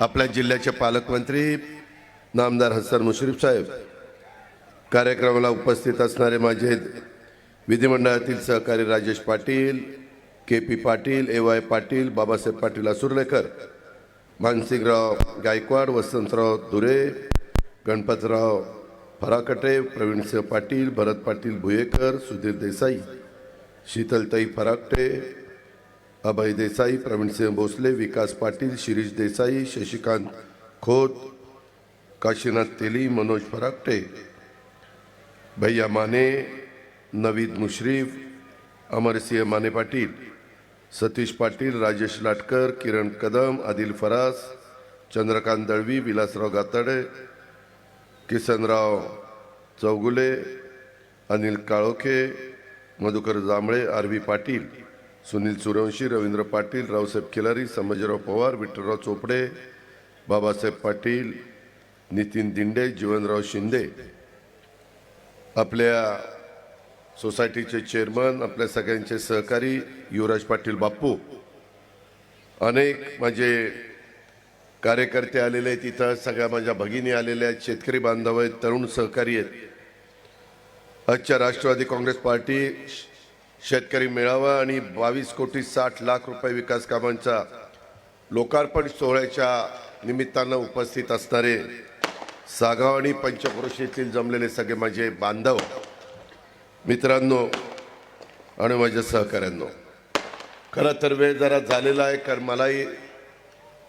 आपल्या जिल्ह्याचे पालकमंत्री नामदार हसन मुश्रीफ साहेब कार्यक्रमाला उपस्थित असणारे माझे विधिमंडळातील सहकारी Rajesh Patil K P Patil A Y Patil Babasaheb Patil Asurlekar Mansingrao Gaikwad Vasantrao Dhure Ganpatrao Farakate Pravinsinh Patil Bharat Patil Bhuyekar Sudhir Desai Shitaltai Farakate Abhay Desai Pravinsinh Bhosale Vikas Patil Shirish Desai Shashikant Khot Kashinath Teli Manoj Farakate Bhaiya Mane Navid Mushrif Amarsinh Mane Patil Satish Patil Rajesh Latkar Kiran Kadam Adil Faras Chandrakant Dalvi Vilasrao Gatade Kisanrao Chougule Anil Kalokhe Madhukar Jambhale R V Patil Sunil Suryavanshi Ravindra Patil Raosaheb Khilari Sambhajirao Pawar Vitthalrao Chopde Babasaheb Patil Nitin Dinde Jeevanrao Shinde. आपल्या सोसायटीचे chairman आपल्या सगळ्यांचे सहकारी युवराज पाटील बाप्पू. अनेक माझे कार्यकर्ते आलेले आहेत तिथं सगळ्या माझ्या भगिनी आलेल्या आहेत शेतकरी बांधव आहेत तरुण सहकारी आहेत. आजच्या राष्ट्रवादी काँग्रेस पार्टी शेतकरी मेळावा आणि बावीस कोटी साठ लाख रुपये विकास कामांचा लोकार्पण सोहळ्याच्या निमित्तानं उपस्थित असणारे सागाव आणि पंचक्रोशीतील जमलेले सगळे माझे बांधव मित्रांनो आणि माझ्या सहकाऱ्यांनो. खरं तर वेळ जरा झालेला आहे कारण मलाही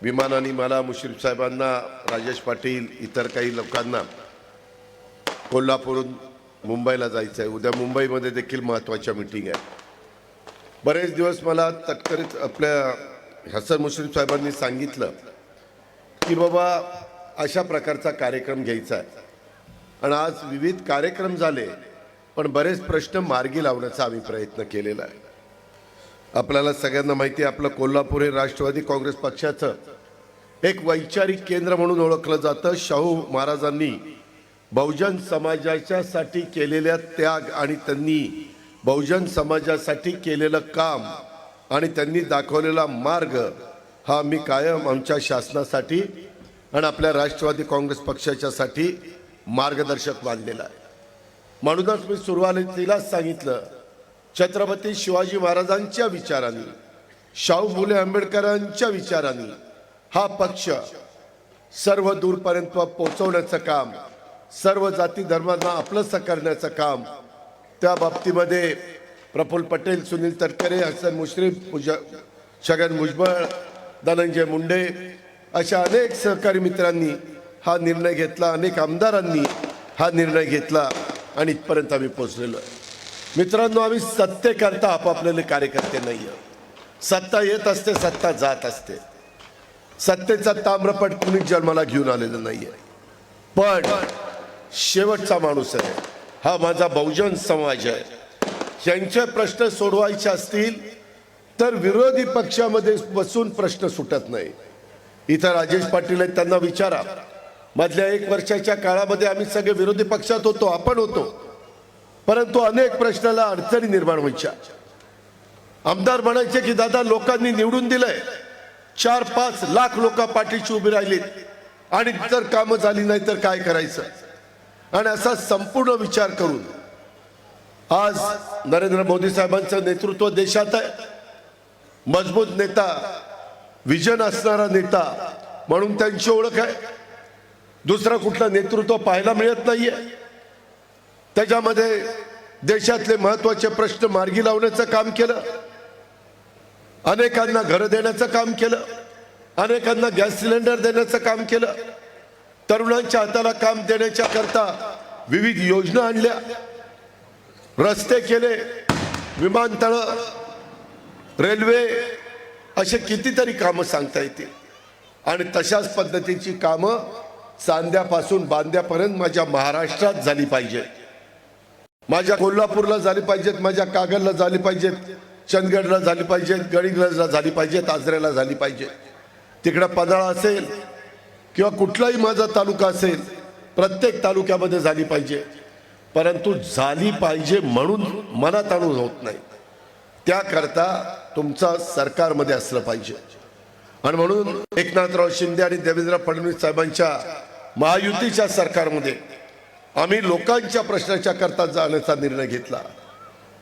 विमानाने मला मुश्रीफ साहेबांना राजेश पाटील इतर काही लोकांना कोल्हापूरहून मुंबईला जायचं आहे उद्या मुंबईमध्ये देखील महत्त्वाच्या मिटिंग आहे बरेच दिवस मला तटकरीत आपल्या हसन मुश्रीफ साहेबांनी सांगितलं की बाबा अशा प्रकारचा कार्यक्रम घ्यायचा आहे. आणि आज विविध कार्यक्रम झाले पण बरेच प्रश्न मार्गी लावण्याचा आम्ही प्रयत्न केलेला आहे. आपल्याला सगळ्यांना माहिती आहे आपलं कोल्हापूर हे राष्ट्रवादी काँग्रेस पक्षाचं एक वैचारिक केंद्र म्हणून ओळखलं जातं. शाहू महाराजांनी बहुजन समाजाच्यासाठी केलेल्या त्याग आणि त्यांनी बहुजन समाजासाठी केलेलं काम आणि त्यांनी दाखवलेला मार्ग हा मी कायम आमच्या शासनासाठी आणि आपल्या राष्ट्रवादी काँग्रेस पक्षाच्यासाठी मार्गदर्शक मानलेला आहे. म्हणूनच मी सुरुवातीलाच सांगितलं छत्रपती शिवाजी महाराजांच्या विचारांनी शाहू फुले आंबेडकरांच्या विचारांनी हा पक्ष सर्व दूरपर्यंत पोहोचवण्याचं काम सर्व जाती धर्मांना आपलंसं करण्याचं काम. त्या बाबतीमध्ये प्रफुल्ल पटेल सुनील तटकरे हसन मुश्रीफ पूजा छगन भुजबळ धनंजय मुंडे अशा अनेक सहकारी मित्रांनी हा निर्णय घेतला. अनेक आमदारांनी हा निर्णय घेतला आणि इथपर्यंत आम्ही पोचलेलो आहे. मित्रांनो आम्ही सत्तेकरता आपापलेले कार्यकर्ते नाही आहोत. सत्ता येत असते सत्ता जात असते. सत्तेचा ताम्रपट कुणीच जन्माला घेऊन आलेलं आहे पण शेवटचा माणूस आहे. हा माझा बहुजन समाज आहे. यांचे प्रश्न सोडवायचे असतील तर विरोधी पक्षामध्ये बसून प्रश्न सुटत नाही. इथं राजेश पाटील आहेत त्यांना विचारा. मधल्या एक वर्षाच्या काळामध्ये आम्ही सगळे विरोधी पक्षात होतो आपण होतो. परंतु अनेक प्रश्नाला अडचणी निर्माण व्हायच्या. आमदार म्हणायचे की दादा लोकांनी निवडून दिलंय. चार पाच लाख लोक पाठीशी उभी राहिलीत. आणि जर कामं झाली नाही तर काय करायचं? आणि असा संपूर्ण विचार करून आज नरेंद्र मोदी साहेबांचं नेतृत्व देशात आहे. मजबूत नेता विजन असणारा नेता म्हणून त्यांची ओळख आहे. दुसरं कुठलं नेतृत्व पाहायला मिळत नाहीये. त्याच्यामध्ये देशातले महत्त्वाचे प्रश्न मार्गी लावण्याचं काम केलं. अनेकांना घरं देण्याचं काम केलं. अनेकांना गॅस सिलेंडर देण्याचं काम केलं. तरुणांच्या हाताला काम देण्याच्या करता विविध योजना आणल्या. रस्ते केले विमानतळ रेल्वे असे कितीतरी कामं सांगता येतील. आणि तशाच पद्धतीची कामं चांद्यापासून बांद्यापर्यंत माझ्या महाराष्ट्रात झाली पाहिजे माझ्या कोल्हापूरला झाली पाहिजेत माझ्या कागलला झाली पाहिजेत चंदगडला झाली पाहिजेत गडिंग्लजला झाली पाहिजेत आजऱ्याला झाली पाहिजे तिकडं पदाळा असेल किंवा कुठलाही माझा तालुका असेल प्रत्येक तालुक्यामध्ये झाली पाहिजे. परंतु झाली पाहिजे म्हणून मनात आणून होत नाही. त्याकरता तुमचा सरकारमध्ये असलं पाहिजे. आणि म्हणून एकनाथराव शिंदे आणि देवेंद्र फडणवीस साहेबांच्या महायुतीच्या सरकारमध्ये आम्ही लोकांच्या प्रश्नाच्या करता जाण्याचा निर्णय घेतला.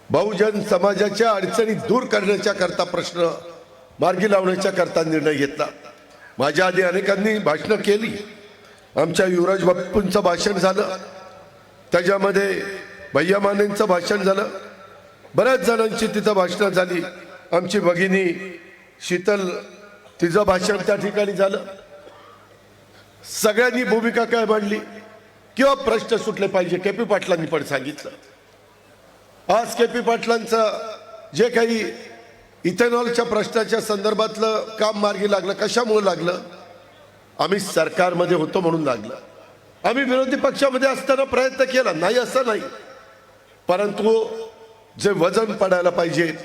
बहुजन समाजाच्या अडचणी दूर करण्याच्या करता प्रश्न मार्गी लावण्याच्या करता निर्णय घेतला. माझ्या आधी अनेकांनी भाषणं केली. आमच्या युवराज बाप्पूंचं भाषण झालं. त्याच्यामध्ये भैया मानेंचं भाषण झालं. बऱ्याच जणांची तिथं भाषणं झाली. आमची भगिनी शीतल तिचं भाषण त्या ठिकाणी झालं. सगळ्यांनी भूमिका काय मांडली? किंवा प्रश्न सुटले पाहिजे के पी पाटलांनी पण सांगितलं. आज के पी पाटलांचं जे काही इथेनॉलच्या प्रश्नाच्या संदर्भातलं काम मार्गी लागलं कशामुळे लागलं? आम्ही सरकारमध्ये होतो म्हणून लागलं. आम्ही विरोधी पक्षामध्ये असताना प्रयत्न केला नाही असं नाही. परंतु जे वजन पडायला पाहिजे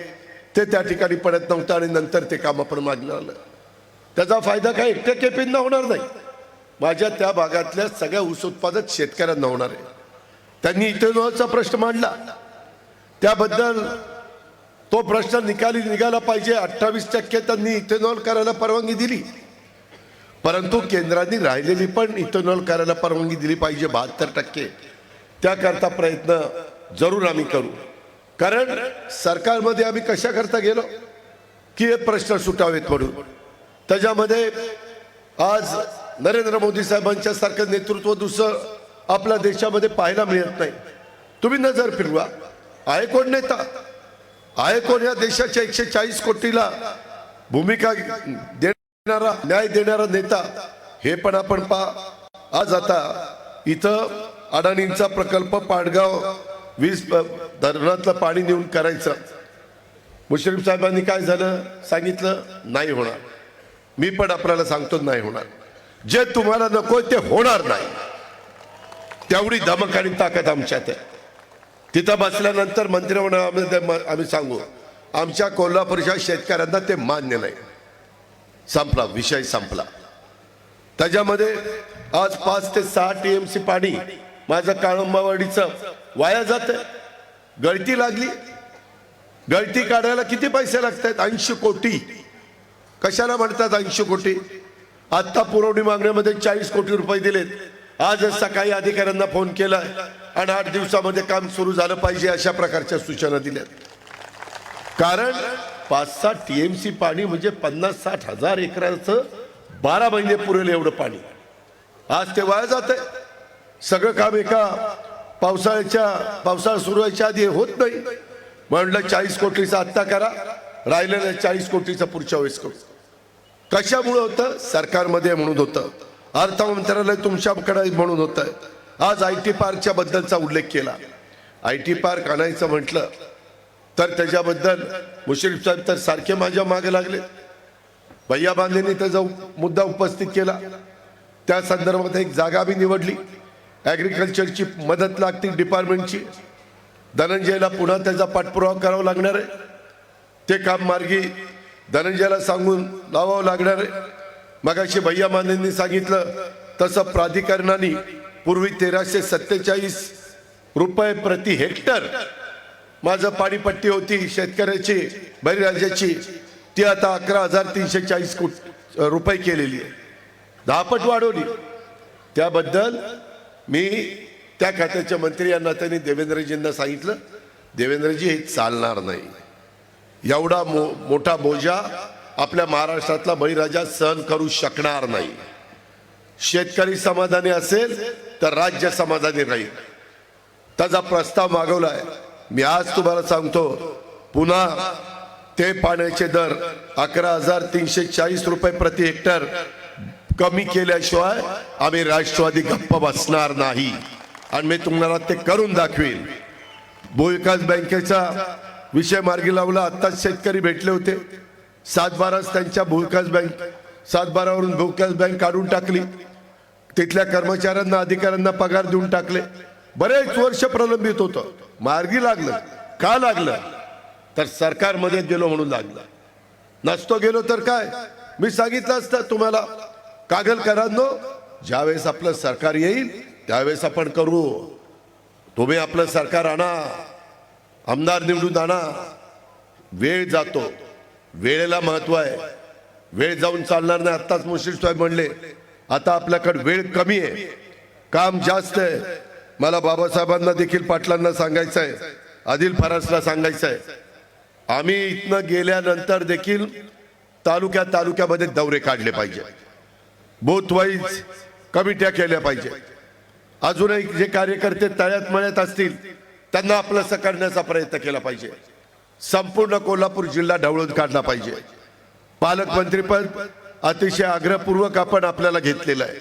ते त्या ठिकाणी पडत नव्हतं आणि नंतर ते काम आपण मागलं आलं. त्याचा फायदा काय? एकट्या केपींना होणार नाही. माझ्या त्या भागातल्या सगळ्या ऊस उत्पादक शेतकऱ्यांना होणार आहे. त्यांनी इथेनॉलचा प्रश्न मांडला. त्याबद्दल तो प्रश्न निकाली निघाला पाहिजे. अठ्ठावीस टक्के त्यांनी इथेनॉल करायला परवानगी दिली. परंतु केंद्राने राहिलेली पण इथेनॉल करायला परवानगी दिली पाहिजे बहात्तर टक्के. त्याकरता प्रयत्न जरूर आम्ही करू. कारण सरकारमध्ये आम्ही कशाकरता गेलो? की हे प्रश्न सुटावेत म्हणून. त्याच्यामध्ये आज नरेंद्र मोदी साहेबांच्या सारखं नेतृत्व दुसरं आपल्या देशामध्ये पाहायला मिळत नाही. तुम्ही नजर फिरवा. आहे कोण नेता? आयकोन या देशाच्या एकशे चाळीस कोटीला भूमिका देणारा न्याय देणारा नेता हे पण आपण पहा आज आता इथं अडाणींचा प्रकल्प पाडगाव वीज धरणातलं पाणी नेऊन करायचं. मुश्रीफ साहेबांनी काय झालं? सांगितलं नाही होणार. मी पण आपल्याला सांगतो नाही होणार. जे तुम्हाला नको ते होणार नाही. तेवढी धमक आणि ताकद आमच्यात आहे. तिथं बसल्यानंतर मंत्रिमंडळामध्ये आम्ही सांगू आमच्या कोल्हापूरच्या शेतकऱ्यांना ते मान्य नाही. संपला विषय संपला. त्याच्यामध्ये आज पाच ते सहा टी एम सी पाणी माझं काळंबावाडीचं वाया जात गळती लागली. गळती काढायला किती पैसे लागतात? ऐंशी कोटी. कशाला म्हणतात ऐंशी कोटी? आत्ता पुरवणी मागण्यामध्ये चाळीस कोटी रुपये दिलेत. आज सकाळी अधिकाऱ्यांना फोन केला. आणि आठ दिवसामध्ये काम सुरू झालं पाहिजे अशा प्रकारच्या सूचना दिल्यात. कारण पाच सात टीएमसी पाणी म्हणजे पन्नास साठ हजार एकराचं बारा महिने पुरेल एवढं पाणी. आज ते वाया जात आहे सगळं काम एका पावसाळ्याच्या पावसाळा सुरू व्हायच्या आधी होत नाही. म्हणलं चाळीस कोटीचा आत्ता करा. राहिलेल्या चाळीस कोटीचा पुढच्या वेळेस करू. कशामुळं होतं? सरकारमध्ये म्हणून होतं. अर्थ मंत्रालय तुमच्याकडे म्हणून होतं आज आय टी पार्कच्या बद्दलचा उल्लेख केला. आय टी पार्क आणायचं म्हटलं तर त्याच्याबद्दल मुश्रीफ साहेब तर सारखे माझ्या मागे लागले. भैया बांधेंनी त्याचा मुद्दा उपस्थित केला. त्या संदर्भात एक जागा बी निवडली. ॲग्रिकल्चरची मदत लागते डिपार्टमेंटची धनंजयला पुन्हा त्याचा पाठपुरावा करावा लागणार आहे. ते काम मार्गी धनंजयला सांगून लावावं लागणार आहे. मगाशी भैया मानेंनी सांगितलं तसं प्राधिकरणाने पूर्वी तेराशे सत्तेचाळीस रुपये प्रति हेक्टर माझं पाणीपट्टी होती शेतकऱ्याची बळीराजाची. ती आता अकरा हजार तीनशे चाळीस कोट रुपये केलेली आहे. दहापट वाढवली. त्याबद्दल मी त्या खात्याच्या मंत्री यांना त्यांनी देवेंद्रजींना सांगितलं. देवेंद्रजी हे चालणार नाही. एवढा मो मोठा बोजा आपल्या महाराष्ट्रातला बळीराजा सहन करू शकणार नाही. शेतकरी समाधानी असेल तर राज्य समाजाने राहील त्याचा प्रस्ताव मागवलाय. मी आज तुम्हाला सांगतो पुन्हा ते पाण्याचे दर अकरा हजार तीनशे चाळीस रुपये प्रति हेक्टर कमी केल्याशिवाय आम्ही राष्ट्रवादी गप्प बसणार नाही. आणि मी तुम्हाला ते करून दाखवीन. भूविकास बँकेचा विषय मार्गी लावला आत्ताच शेतकरी भेटले होते. सात बाराच त्यांच्या भूविकास बँक सातबारावरून भूविकास बँक काढून टाकली. तिथल्या कर्मचाऱ्यांना अधिकाऱ्यांना पगार देऊन टाकले. बरेच वर्ष प्रलंबित होतं. मार्गी लागलं. का लागलं? तर सरकारमध्ये गेलो म्हणून लागलं. नसतो गेलो तर काय? मी सांगितलं असतं तुम्हाला. कागल करांनो ज्यावेळेस आपलं सरकार येईल त्यावेळेस आपण करू. तुम्ही आपलं सरकार आणा. आमदार निवडून आणा. वेळ जातो. वेळेला महत्त्व आहे. वेळ जाऊन चालणार नाही. आत्ताच मुश्रीफ साहेब म्हणले आता आपल्याकडे वेळ कमी आहे. काम जास्त आहे. मला बाबासाहेबांना देखील पाटलांना सांगायचं आहे आदिल फरासला सांगायचं आहे आम्ही इथनं गेल्यानंतर देखील तालुक्या तालुक्यामध्ये दौरे काढले पाहिजे. बोथ वाईज कमिट्या केल्या पाहिजे. अजूनही जे कार्यकर्ते तळ्यात मळ्यात असतील त्यांना आपलंसं करण्याचा प्रयत्न केला पाहिजे. संपूर्ण कोल्हापूर जिल्हा ढवळून काढला पाहिजे. पालकमंत्रीपद अतिशय आग्रहपूर्वक आपण आपल्याला घेतलेलं आहे.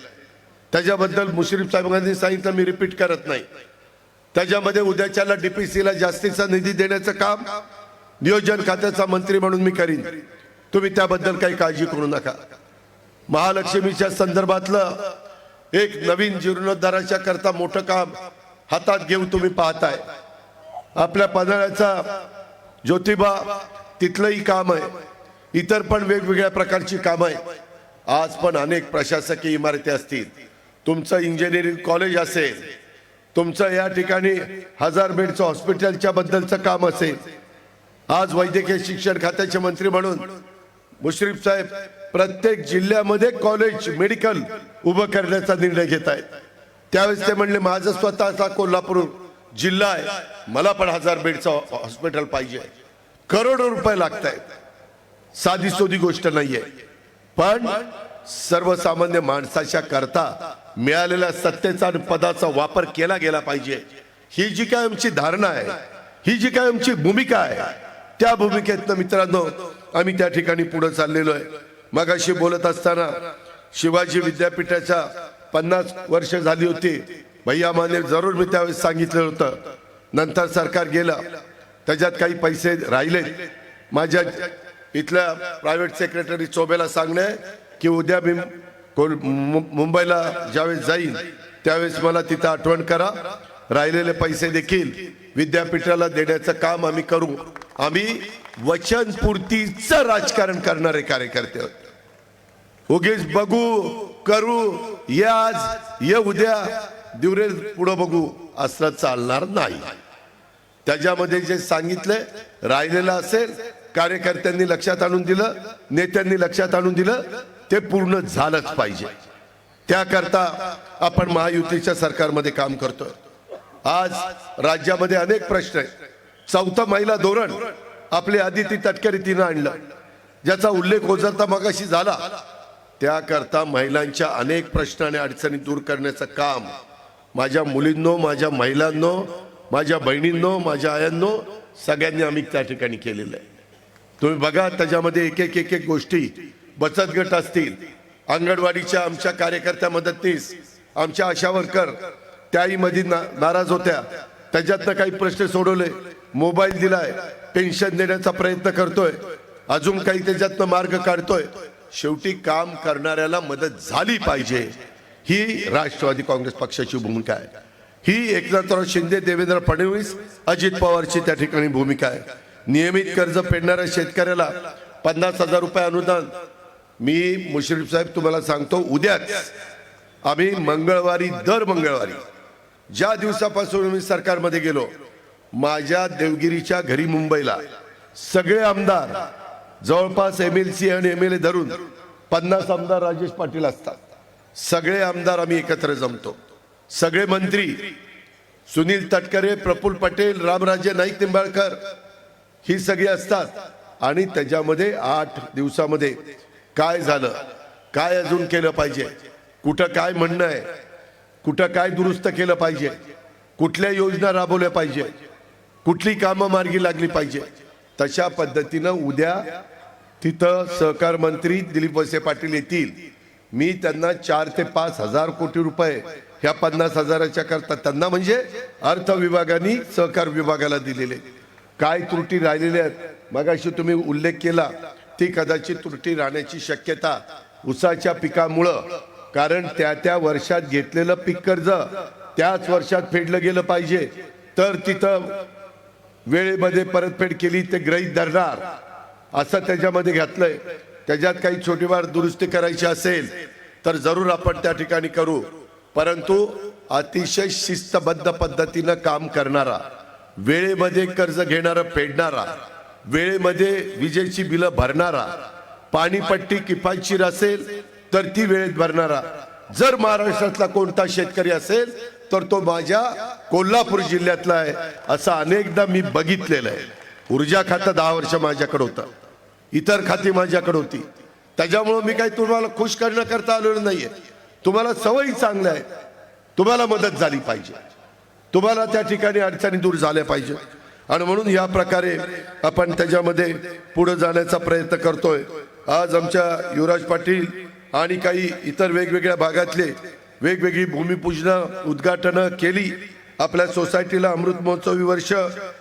त्याच्याबद्दल मुश्रीफ साहेबांनी सांगितलं मी रिपीट करत नाही. त्याच्यामध्ये उद्याच्याला डीपीसीला जास्तीचा निधी देण्याचं काम नियोजन खात्याचा मंत्री म्हणून मी करीन. तुम्ही त्याबद्दल काही काळजी करू नका. महालक्ष्मीच्या संदर्भातलं एक नवीन जीर्णोद्धाराच्या करता मोठं काम हातात घेऊन तुम्ही पाहताय. आपल्या पन्हाळ्याचा ज्योतिबा तिथलंही काम आहे. इतर पण वेगवेगळ्या प्रकारची कामं आहेत. आज पण अनेक प्रशासकीय इमारती असतील. तुमचं इंजिनिअरिंग कॉलेज असेल. तुमचं या ठिकाणी हजार बेडचं हॉस्पिटलच्या बद्दलचं काम असेल. आज वैद्यकीय शिक्षण खात्याचे मंत्री म्हणून मुश्रीफ साहेब प्रत्येक जिल्ह्यामध्ये कॉलेज मेडिकल उभं करण्याचा निर्णय घेत आहेत. त्यावेळेस ते म्हणले माझं स्वतःचा कोल्हापूर जिल्हा आहे. मला पण हजार बेडचं हॉस्पिटल पाहिजे. करोडो रुपये लागत आहेत साधी सोधी गोष्ट नाहीये. पण सर्वसामान्य माणसाच्या करता मिळालेल्या सत्तेचा आणि पदाचा वापर केला गेला पाहिजे. ही जी काय आमची धारणा आहे ही जी काय आमची भूमिका आहे त्या भूमिकेतनं मित्रांनो आम्ही त्या ठिकाणी पुढे चाललेलो आहे. मगाशी बोलत असताना शिवाजी विद्यापीठाच्या पन्नास वर्ष झाली होती. भैया माने जरूर मी त्यावेळेस सांगितलं होतं. नंतर सरकार गेलं. त्याच्यात काही पैसे राहिले. माझ्या इथल्या प्रायव्हेट सेक्रेटरी चोबेला सांगणे की उद्या मी कोल- मुंबईला ज्यावेळेस जाईन त्यावेळेस मला तिथं आठवण करा. राहिलेले पैसे देखील विद्यापीठाला देण्याचं काम आम्ही करू. आम्ही वचनपूर्तीचं राजकारण करणारे कार्यकर्ते आहोत. उगीच बघू करू ये आज ये उद्या दिवरे पुढं बघू असं चालणार नाही. त्याच्यामध्ये जे सांगितले राहिलेलं असेल कार्यकर्त्यांनी लक्षात आणून दिलं नेत्यांनी लक्षात आणून दिलं ते पूर्ण झालंच पाहिजे. त्याकरता आपण महायुतीच्या सरकारमध्ये काम करतोय. आज राज्यामध्ये अनेक प्रश्न आहेत. चौथं महिला धोरण आपली आदिती तटकरी तिनं आणलं. ज्याचा उल्लेख ओझरता मगाशी झाला. त्याकरता महिलांच्या अनेक प्रश्न आणि अडचणी दूर करण्याचं काम माझ्या मुलींनो माझ्या महिलांनो माझ्या बहिणींनो माझ्या आयांनो सगळ्यांनी आम्ही त्या ठिकाणी केलेलं आहे. तुम्ही बघा त्याच्यामध्ये एक एक एक एक गोष्टी. बचत गट असतील अंगणवाडीच्या आमच्या कार्यकर्त्या मदतनीस आमच्या आशा वर्कर त्याही मध्ये ना, नाराज होत्या. त्याच्यातनं काही प्रश्न सोडवले. मोबाईल दिलाय. पेन्शन देण्याचा प्रयत्न करतोय. अजून काही त्याच्यातनं मार्ग काढतोय. शेवटी काम करणाऱ्याला मदत झाली पाहिजे. ही राष्ट्रवादी काँग्रेस पक्षाची भूमिका आहे. ही एकनाथराव शिंदे देवेंद्र फडणवीस अजित पवारची त्या ठिकाणी भूमिका आहे. नियमित कर्ज फेडणाऱ्या शेतकऱ्याला पन्नास हजार रुपये अनुदान. मी मुश्रीफ साहेब तुम्हाला सांगतो उद्याच आम्ही मंगळवारी दर मंगळवारी ज्या दिवसापासून मी सरकारमध्ये गेलो माझ्या देवगिरीच्या घरी मुंबईला सगळे आमदार जवळपास एम एल सी आणि एम एल ए धरून पन्नास आमदार राजेश पाटील असतात. सगळे आमदार आम्ही एकत्र जमतो. सगळे मंत्री सुनील तटकरे प्रफुल्ल पटेल रामराजे नाईक निंबाळकर ही सगळी असतात. आणि त्याच्यामध्ये आठ दिवसामध्ये काय झालं? काय अजून केलं पाहिजे? कुठं काय म्हणणं आहे? कुठं काय दुरुस्त केलं पाहिजे? कुठल्या योजना राबवल्या पाहिजे? कुठली कामं मार्गी लागली पाहिजे? तशा पद्धतीनं उद्या तिथं सहकार मंत्री दिलीप वळसे पाटील येतील. मी त्यांना चार ते पाच हजार कोटी रुपये ह्या पन्नास हजाराच्या करता त्यांना म्हणजे अर्थ विभागाने सहकार विभागाला दिलेले. काय त्रुटी राहिलेल्या आहेत? मगाशी तुम्ही उल्लेख केला ती कदाचित त्रुटी राहण्याची शक्यता उसाच्या पिकामुळं. कारण त्या त्या वर्षात घेतलेलं पीक कर्ज त्याच वर्षात फेडलं गेलं पाहिजे. तर तिथं वेळेमध्ये परतफेड केली ते ग्रहित धरणार. असं त्याच्यामध्ये घातलंय. त्याच्यात काही छोटीवार दुरुस्ती करायची असेल तर जरूर आपण त्या ठिकाणी करू. परंतु अतिशय शिस्तबद्ध पद्धतीनं काम करणारा वेळेमध्ये कर्ज घेणारा फेडणारा वेळेमध्ये विजेची बिलं भरणारा पाणीपट्टी किफायतशीर असेल तर ती वेळेत भरणारा. जर महाराष्ट्रातला कोणता शेतकरी असेल तर तो माझ्या कोल्हापूर जिल्ह्यातला आहे असं अनेकदा मी बघितलेलं आहे. ऊर्जा खातं दहा वर्ष माझ्याकडे होतं. इतर खाती माझ्याकडे होती. त्याच्यामुळं मी काही तुम्हाला खुश करण्याकरता आलेलो नाहीये. तुम्हाला सवयी चांगल्या आहेत. तुम्हाला मदत झाली पाहिजे. तुम्हाला त्या ठिकाणी अडचणी दूर झाल्या पाहिजे. आणि म्हणून या प्रकारे आपण त्याच्यामध्ये पुढे जाण्याचा प्रयत्न करतोय. आज आमच्या युवराज पाटील आणि काही इतर वेगवेगळ्या भागातले वेगवेगळी भूमिपूजनं उद्घाटनं केली. आपल्या सोसायटीला अमृत महोत्सवी वर्ष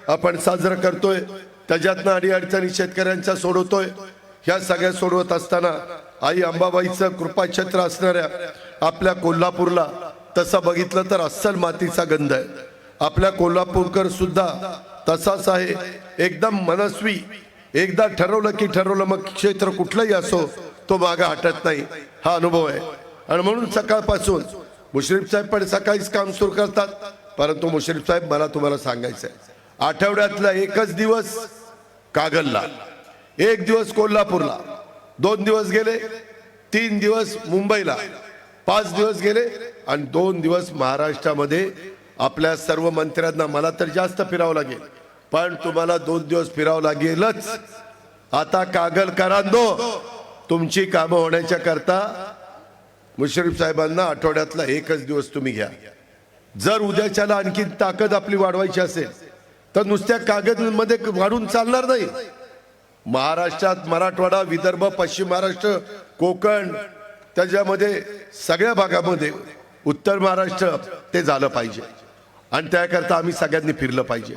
आपण साजरं करतोय. त्याच्यातनं अडीअडचणी शेतकऱ्यांच्या सोडवतोय. ह्या सगळ्या सोडवत असताना आई अंबाबाईचं कृपाक्षेत्र असणाऱ्या आपल्या कोल्हापूरला तसं बघितलं तर अस्सल मातीचा गंध आहे. आपल्या कोल्हापूरकर सुद्धा तसाच आहे. एकदम मनस्वी. एकदा ठरवलं की ठरवलं मग क्षेत्र कुठलंही असो तो मागा हटत नाही. हा अनुभव आहे. आणि म्हणून सकाळपासून मुश्रीफ साहेब पण सकाळीच काम सुरू करतात. परंतु मुश्रीफ साहेब मला तुम्हाला सांगायचं आहे आठवड्यातला एकच दिवस कागलला. एक दिवस कोल्हापूरला. दोन दिवस गेले. तीन दिवस मुंबईला. पाच दिवस गेले. आणि दोन दिवस महाराष्ट्रामध्ये आपल्या सर्व मंत्र्यांना मला तर जास्त फिरावं लागेल. पण तुम्हाला दोन दिवस फिरावं लागेलच. आता कागल करांदो. तुमची कामं होण्याच्या करता मुश्रीफ साहेबांना आठवड्यातला एकच दिवस तुम्ही घ्या. जर उद्याच्याला आणखी ताकद आपली वाढवायची असेल तर नुसत्या कागदमध्ये वाढून चालणार नाही. महाराष्ट्रात मराठवाडा विदर्भ पश्चिम महाराष्ट्र कोकण त्याच्यामध्ये सगळ्या भागामध्ये उत्तर महाराष्ट्र ते झालं पाहिजे. आणि त्याकरता आम्ही सगळ्यांनी फिरलं पाहिजे.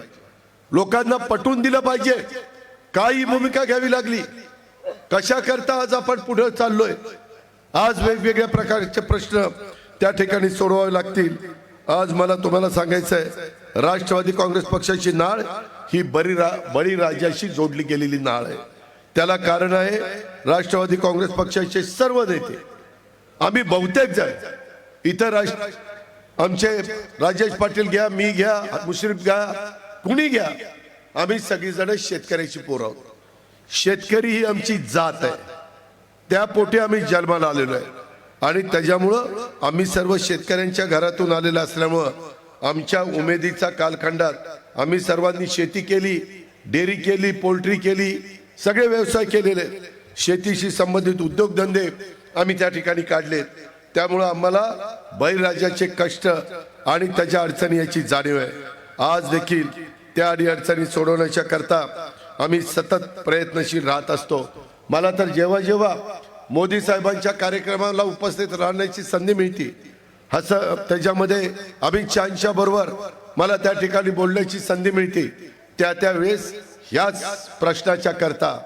लोकांना पटवून दिलं पाहिजे. काही भूमिका घ्यावी लागली. कशा करता आज आपण पुढे चाललोय? आज वेगवेगळ्या प्रकारचे प्रश्न त्या ठिकाणी सोडवावे लागतील. आज मला तुम्हाला सांगायचं आहे राष्ट्रवादी काँग्रेस पक्षाची नाळ ही बरी बरी राज्याशी जोडली गेलेली नाळ आहे. त्याला कारण आहे राष्ट्रवादी काँग्रेस पक्षाचे सर्व नेते. आम्ही बहुतेक जण इतर आमचे राजेश पाटील घ्या मी घ्या मुश्रीफ घ्या कुणी घ्या आम्ही सगळीजण शेतकऱ्याची पोरं आहोत. शेतकरी ही आमची जात आहे. त्या पोटी आम्ही जन्माला आलेलो आहे. आणि त्याच्यामुळं आम्ही सर्व शेतकऱ्यांच्या घरातून आलेलं असल्यामुळं आमच्या उमेदीचा कालखंडात आम्ही सर्वांनी शेती केली डेअरी केली पोल्ट्री केली सगळे व्यवसाय केलेले शेतीशी संबंधित उद्योगधंदे आम्ही त्या ठिकाणी काढलेत. त्यामुळं आम्हाला बळीराजाचे कष्ट आणि त्याच्या अडचणी याची जाणीव आहे. आज देखील त्या अडी अडचणी सोडवण्याच्या करता आम्ही सतत प्रयत्नशील राहत असतो. मला तर जेव्हा जेव्हा मोदी साहेबांच्या कार्यक्रमाला उपस्थित राहण्याची संधी मिळते असं त्याच्यामध्ये अमित शहाच्या बरोबर मला त्या ठिकाणी बोलण्याची संधी मिळते. त्या त्यावेळेस ह्याच प्रश्नाच्या करता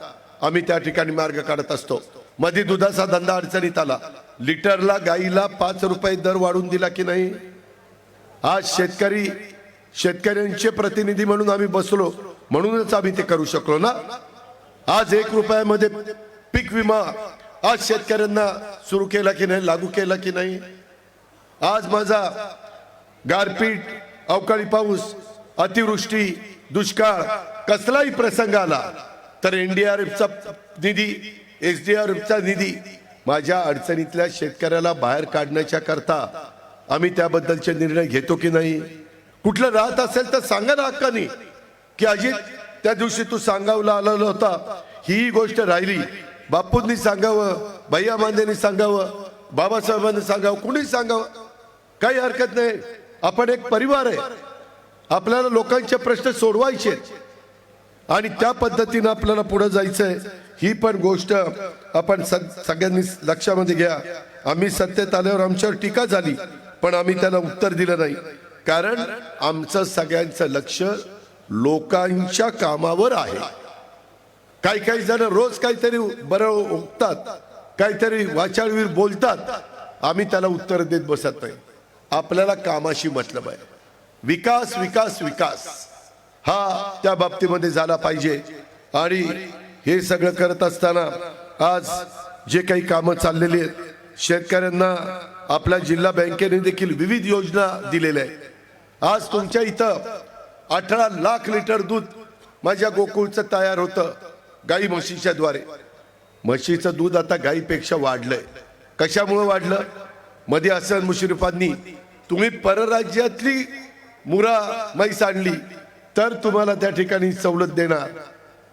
आम्ही त्या ठिकाणी मार्ग काढत असतो. मध्ये दुधाचा धंदा अडचणीत आला. लिटरला गाईला पाच रुपये दर वाढून दिला की नाही? आज शेतकरी शेतकऱ्यांचे प्रतिनिधी म्हणून आम्ही बसलो म्हणूनच आम्ही ते करू शकलो ना? आज एक रुपयामध्ये पीक विमा आज शेतकऱ्यांना सुरू केला की नाही लागू केला की नाही? आज माझा गारपीट अवकाळी पाऊस अतिवृष्टी दुष्काळ कसलाही प्रसंग आला तर एनडीआरएफचा निधी एसडीआरएफचा निधी माझ्या अडचणीतल्या शेतकऱ्याला बाहेर काढण्याच्या करता आम्ही त्याबद्दलचे निर्णय घेतो की नाही? कुठलं राहत असेल तर सांगा ना हक्कानी. की अजित त्या दिवशी तू सांगावला आलेला होता. ही गोष्ट राहिली. बापूंनी सांगावं भैया मांदेनी सांगावं बाबासाहेबांनी सांगावं कुणी सांगावं. काही हरकत नाही. आपण एक परिवार आहे. आपल्याला लोकांचे प्रश्न सोडवायचे आहेत. आणि त्या पद्धतीनं आपल्याला पुढे जायचं आहे ही पण गोष्ट आपण सग- सगळ्यांनी लक्षामध्ये घ्या. आम्ही सत्तेत आल्यावर आमच्यावर टीका झाली पण आम्ही त्याला उत्तर दिलं नाही. कारण आमचं सगळ्यांचं लक्ष लोकांच्या कामावर आहे. काही काही जण रोज काहीतरी बरं उगतात काहीतरी वाचाळवीर बोलतात. आम्ही त्याला उत्तर देत बसत नाही. आपल्याला कामाशी मतलब आहे विकास विकास विकास. हा त्या बाबतीमध्ये झाला पाहिजे. आणि हे सगळं करत असताना आज जे काही कामं चाललेली आहेत शेतकऱ्यांना आपल्या जिल्हा बँकेने देखील विविध योजना दिलेल्या आहेत. आज तुमच्या इथं अठरा लाख लिटर दूध माझ्या गोकुळचं तयार होतं गाई म्हशीच्या द्वारे. म्हशीचं दूध आता गाईपेक्षा वाढलंय. कशामुळं वाढलं? मध्ये हसन मुश्रीफांनी तुम्ही परराज्यातली मुरा म्हैस आणली तर तुम्हाला त्या ठिकाणी सवलत देणार.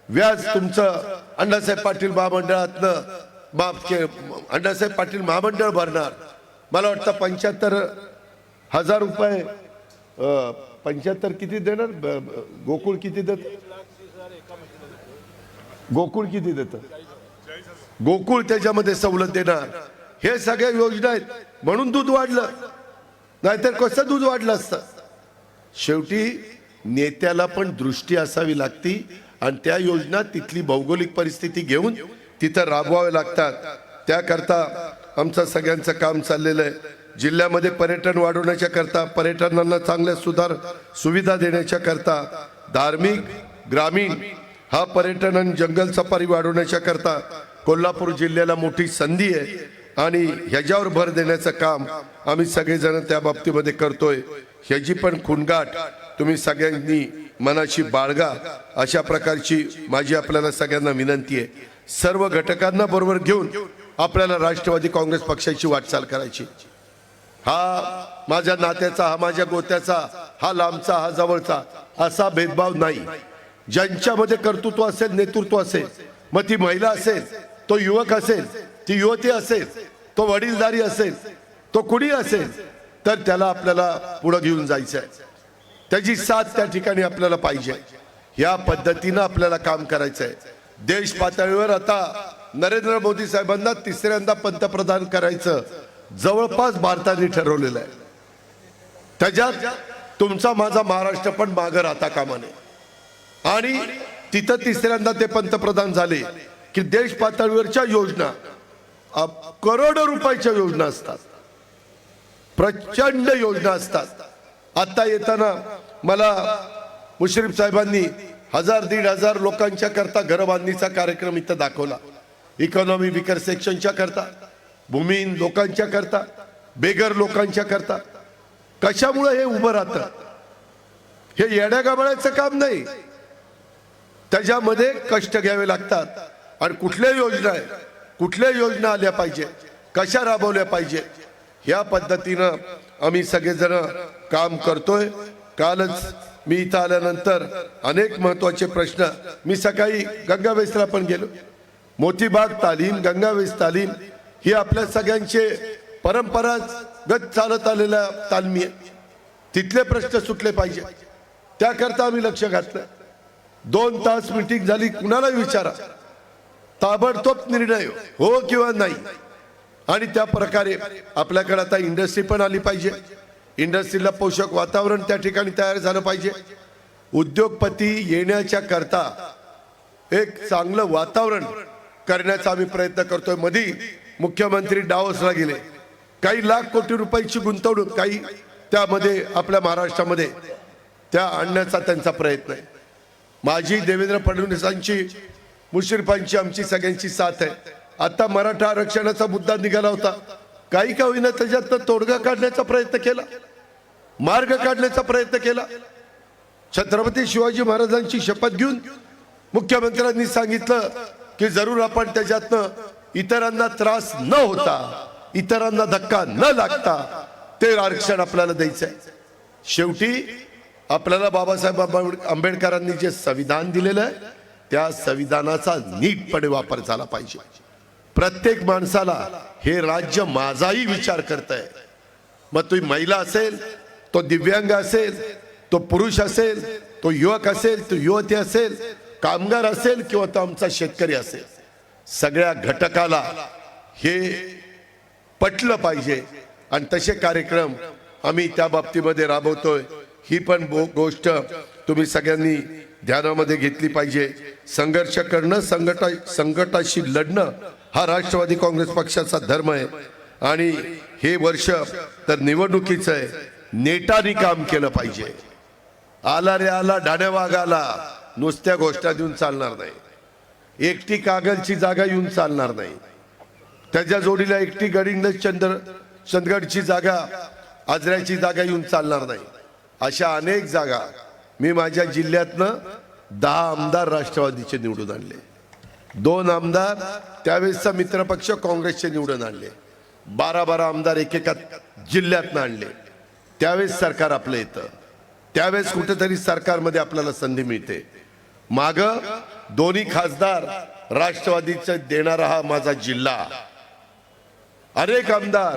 व्याज तुमचं अण्णासाहेब पाटील महामंडळातलं माफ के अण्णासाहेब पाटील महामंडळ भरणार. मला वाटतं पंच्याहत्तर हजार रुपये पंच्याहत्तर किती देणार? गोकुळ किती देत? गोकुळ किती देत? गोकुळ त्याच्यामध्ये सवलत देणार. हे सगळ्या योजना आहेत. म्हणून दूध वाढलं. नाहीतर कसं दूध वाढलं असतं? शेवटी नेत्याला पण दृष्टी असावी लागती आणि त्या योजना तिथली भौगोलिक परिस्थिती घेऊन तिथं राबवावे लागतात. त्याकरता आमचं सगळ्यांचं काम चाललेलं आहे. जिल्ह्यामध्ये पर्यटन वाढवण्याच्या करता पर्यटनांना चांगल्या सुधार सुविधा देण्याच्या करता धार्मिक ग्रामीण हा पर्यटन आणि जंगल सफारी वाढवण्याच्या करता कोल्हापूर जिल्ह्याला मोठी संधी आहे आणि ह्याच्यावर भर देण्याचं काम आम्ही सगळेजण त्या बाबतीमध्ये करतोय. ह्याची पण खुणगाट तुम्ही सगळ्यांनी मनाची बाळगा अशा प्रकारची माझी आपल्याला सगळ्यांना विनंती आहे. सर्व घटकांना बरोबर घेऊन आपल्याला राष्ट्रवादी काँग्रेस पक्षाची वाटचाल करायची. हा माझ्या नात्याचा हा माझ्या गोत्याचा हा लांबचा हा जवळचा असा भेदभाव नाही. ज्यांच्यामध्ये कर्तृत्व असेल नेतृत्व असेल मग ती महिला असेल तो युवक असेल ती युवती असेल तो वडीलधारी असेल तो कुणी असेल तर त्याला आपल्याला पुढे घेऊन जायचं आहे त्याची साथ त्या ठिकाणी आपल्याला पाहिजे. या पद्धतीनं आपल्याला काम करायचं आहे देश पातळीवर आता नरेंद्र मोदी साहेबांना तिसऱ्यांदा पंतप्रधान करायचं जवळपास भारताने ठरवलेलं आहे. त्याच्यात तुमचा माझा महाराष्ट्र पण मागं राहता कामा नये आणि तिथं तिसऱ्यांदा ते पंतप्रधान झाले की देश पातळीवरच्या योजना करोडो रुपयाच्या योजना असतात. प्रचंड योजना असतात. आता येताना मला मुश्रीफ साहेबांनी हजार दीड हजार लोकांच्या करता घरबांधणीचा कार्यक्रम इथं दाखवला. इकॉनॉमी विकर सेक्शनच्या करता भूमिहीन लोकांच्या करता बेगर लोकांच्या करता. कशामुळे हे उभं राहतं? हे येड्या गाबळाचं काम नाही. त्याच्यामध्ये कष्ट घ्यावे लागतात आणि कुठल्या योजना आहे कुठल्या योजना आल्या पाहिजे कशा राबवल्या पाहिजे या पद्धतीनं आम्ही सगळेजण काम करतोय. कालच मी इथं आल्यानंतर अनेक महत्त्वाचे प्रश्न मी सकाळी गंगावेसला पण गेलो. मोतीबाग तालीम गंगावेस तालीम ही आपल्या सगळ्यांचे परंपरागत चालत आलेल्या तालमी आहे तिथले प्रश्न सुटले पाहिजे. त्याकरता आम्ही लक्ष घातलं. दोन तास मिटिंग झाली कुणाला विचारा. ताबडतोब निर्णय हो किंवा नाही. आणि त्या प्रकारे आपल्याकडे आता इंडस्ट्री पण आली पाहिजे. इंडस्ट्रीला पोषक वातावरण त्या ठिकाणी तयार झालं पाहिजे. उद्योगपती येण्याच्या करता एक चांगलं वातावरण करण्याचा आम्ही प्रयत्न करतोय. मधी मुख्यमंत्री डावसला गेले. काही लाख कोटी रुपयाची गुंतवणूक काही त्यामध्ये आपल्या महाराष्ट्रामध्ये त्या आणण्याचा त्यांचा प्रयत्न आहे. माझी देवेंद्र फडणवीसांची मुश्रीफांची आमची सगळ्यांची साथ आहे. आता मराठा आरक्षणाचा मुद्दा निघाला होता. काही का होईना त्याच्यातनं तोडगा काढण्याचा प्रयत्न केला. मार्ग काढण्याचा प्रयत्न केला. छत्रपती शिवाजी महाराजांची शपथ घेऊन मुख्यमंत्र्यांनी सांगितलं की जरूर आपण त्याच्यातनं इतरांना त्रास न होता इतरांना धक्का न लागता ते आरक्षण आपल्याला द्यायचं आहे शेवटी आपल्याला बाबासाहेब आंबेडकरांनी जे संविधान दिलेलं आहे त्या संविधानाचा नीटपणे वापर झाला पाहिजे. प्रत्येक माणसाला हे राज्य माझाही विचार करत आहे मग तुम्ही महिला असेल तो दिव्यांग असेल तो पुरुष असेल तो युवक असेल तो युवती असेल कामगार असेल किंवा तो आमचा शेतकरी असेल. सगळ्या घटकाला हे पटलं पाहिजे. आणि तसे कार्यक्रम आम्ही त्या बाबतीमध्ये राबवतोय. ही पण गोष्ट तुम्ही सगळ्यांनी ध्यानामध्ये घेतली पाहिजे. संघर्ष करणं संघटा संकटाशी लढणं हा राष्ट्रवादी काँग्रेस पक्षाचा धर्म आहे. आणि हे वर्ष तर निवडणुकीचं आहे. नेटाने काम केलं पाहिजे. आला रे आला डाण्यावाग वाघाला नुसत्या गोष्टी देऊन चालणार नाही. एकटी कागलची जागा येऊन चालणार नाही. त्याच्या जोडीला एकटी गडिंग चंद्र चंदगडची जागा आजऱ्याची जागा येऊन चालणार नाही. अशा अनेक जागा मी माझ्या जिल्ह्यातनं दहा आमदार राष्ट्रवादीचे निवडून आणले. दोन आमदार त्यावेळेसचा मित्रपक्ष काँग्रेसचे निवडून आणले. बारा बारा आमदार एकेका जिल्ह्यातनं आणले. त्यावेळेस सरकार आपलं येतं. त्यावेळेस कुठेतरी सरकारमध्ये आपल्याला संधी मिळते. माग दोन्ही खासदार राष्ट्रवादीचा देणारा हा माझा जिल्हा. अनेक आमदार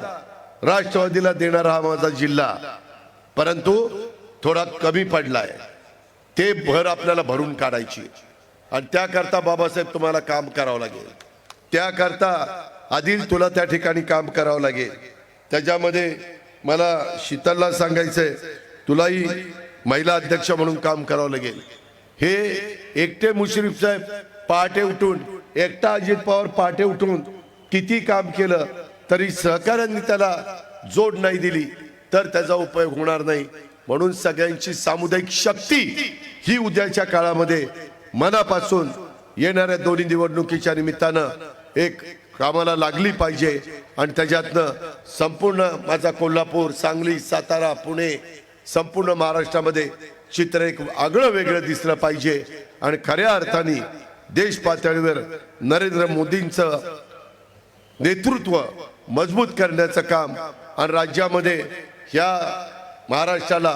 राष्ट्रवादीला देणारा हा माझा जिल्हा. परंतु थोडा कमी पडलाय. ते भर आपल्याला भरून काढायची. आणि त्याकरता बाबासाहेब तुम्हाला काम करावं लागेल. त्याकरता आदिल तुला त्या ठिकाणी काम करावं लागेल. त्याच्यामध्ये मला शीतलला सांगायचंय तुलाही महिला अध्यक्ष म्हणून काम करावं लागेल. हे एकटे मुश्रीफ साहेब पहाटे उठून एकटा अजित पवार पहाटे उठून किती काम केलं तरी सहकाऱ्यांनी त्याला जोड नाही दिली तर त्याचा उपयोग होणार नाही. म्हणून सगळ्यांची सामुदायिक शक्ती ही उद्याच्या काळामध्ये मनापासून येणाऱ्या दोन्ही निवडणुकीच्या निमित्तानं एक कामाला लागली पाहिजे आणि त्याच्यातनं संपूर्ण माझा कोल्हापूर सांगली सातारा पुणे संपूर्ण महाराष्ट्रामध्ये चित्र एक आगळं वेगळं दिसलं पाहिजे. आणि खऱ्या अर्थाने देश पातळीवर नरेंद्र मोदींचं नेतृत्व मजबूत करण्याचं काम आणि राज्यामध्ये ह्या महाराष्ट्राला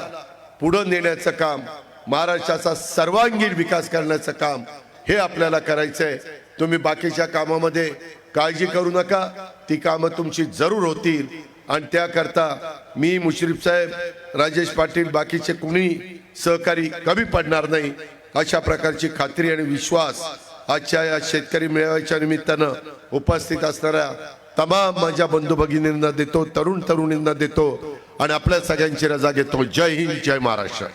पुढं नेण्याचं काम महाराष्ट्राचा सर्वांगीण विकास करण्याचं काम हे आपल्याला करायचं आहे तुम्ही बाकीच्या कामामध्ये काळजी करू नका. ती कामं तुमची जरूर होतील. आणि त्याकरता मी मुश्रीफ साहेब राजेश पाटील बाकीचे कुणी सहकारी कमी पडणार नाही. अशा प्रकारची खात्री आणि विश्वास आजच्या या शेतकरी मेळाव्याच्या निमित्तानं उपस्थित असणाऱ्या तमाम माझ्या बंधू भगिनींना देतो तरुण तरुणींना देतो. आणि आपल्या सगळ्यांची रजा घेतो. जय हिंद जय महाराष्ट्र.